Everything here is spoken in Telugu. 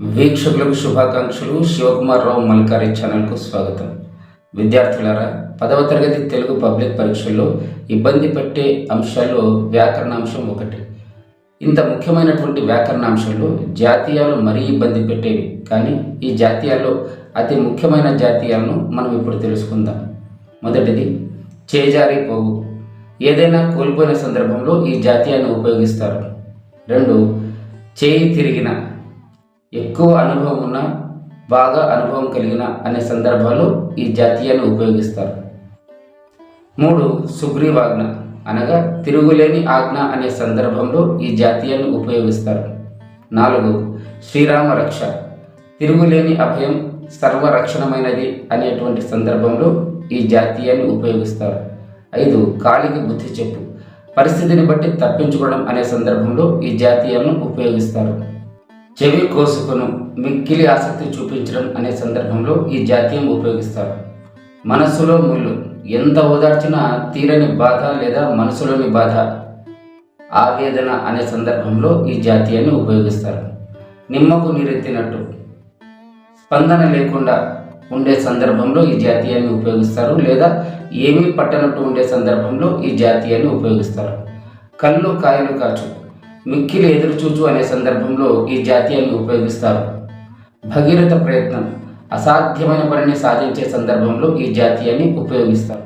వీక్షకులకు శుభాకాంక్షలు. శివకుమార్ రావు మల్కారి ఛానల్కు స్వాగతం. విద్యార్థులారా పదవ తరగతి తెలుగు పబ్లిక్ పరీక్షల్లో ఇబ్బంది పెట్టే అంశాల్లో వ్యాకరణాంశం ఒకటి. ఇంత ముఖ్యమైనటువంటి వ్యాకరణాంశంలో జాతీయాలు మరీ ఇబ్బంది పెట్టేవి. కానీ ఈ జాతీయాల్లో అతి ముఖ్యమైన జాతీయాలను మనం ఇప్పుడు తెలుసుకుందాం. మొదటిది చేజారి పోగు ఏదైనా కోల్పోయిన సందర్భంలో ఈ జాతీయాన్ని ఉపయోగిస్తారు. రెండు చేయి తిరిగిన. ఎక్కువ అనుభవం ఉన్న బాగా అనుభవం కలిగిన అనే సందర్భాల్లో ఈ జాతీయాన్ని ఉపయోగిస్తారు. మూడు సుగ్రీవాజ్ఞ అనగా తిరుగులేని ఆజ్ఞ అనే సందర్భంలో ఈ జాతీయాన్ని ఉపయోగిస్తారు. నాలుగు శ్రీరామ రక్ష తిరుగులేని అభయం సర్వరక్షణమైనది అనేటువంటి సందర్భంలో ఈ జాతీయాన్ని ఉపయోగిస్తారు. ఐదు కాలికి బుద్ధి చెప్పు పరిస్థితిని బట్టి తప్పించుకోవడం అనే సందర్భంలో ఈ జాతీయాలను ఉపయోగిస్తారు. చెవి కోసుకును మిక్కిలి ఆసక్తి చూపించడం అనే సందర్భంలో ఈ జాతీయం ఉపయోగిస్తారు. మనస్సులో ముళ్ళు ఎంత ఓదార్చినా తీరని బాధ లేదా మనసులోని బాధ ఆవేదన అనే సందర్భంలో ఈ జాతీయాన్ని ఉపయోగిస్తారు. నిమ్మకు నీరెత్తినట్టు స్పందన లేకుండా ఉండే సందర్భంలో ఈ జాతీయాన్ని ఉపయోగిస్తారు లేదా ఏమీ పట్టనట్టు ఉండే సందర్భంలో ఈ జాతీయాన్ని ఉపయోగిస్తారు. కళ్ళు కాయలు కాచు మిక్కిలి ఎదురుచూచు అనే సందర్భంలో ఈ జాతీయాన్ని ఉపయోగిస్తారు. భగీరథ ప్రయత్నం అసాధ్యమైన పనిని సాధించే సందర్భంలో ఈ జాతీయాన్ని ఉపయోగిస్తారు.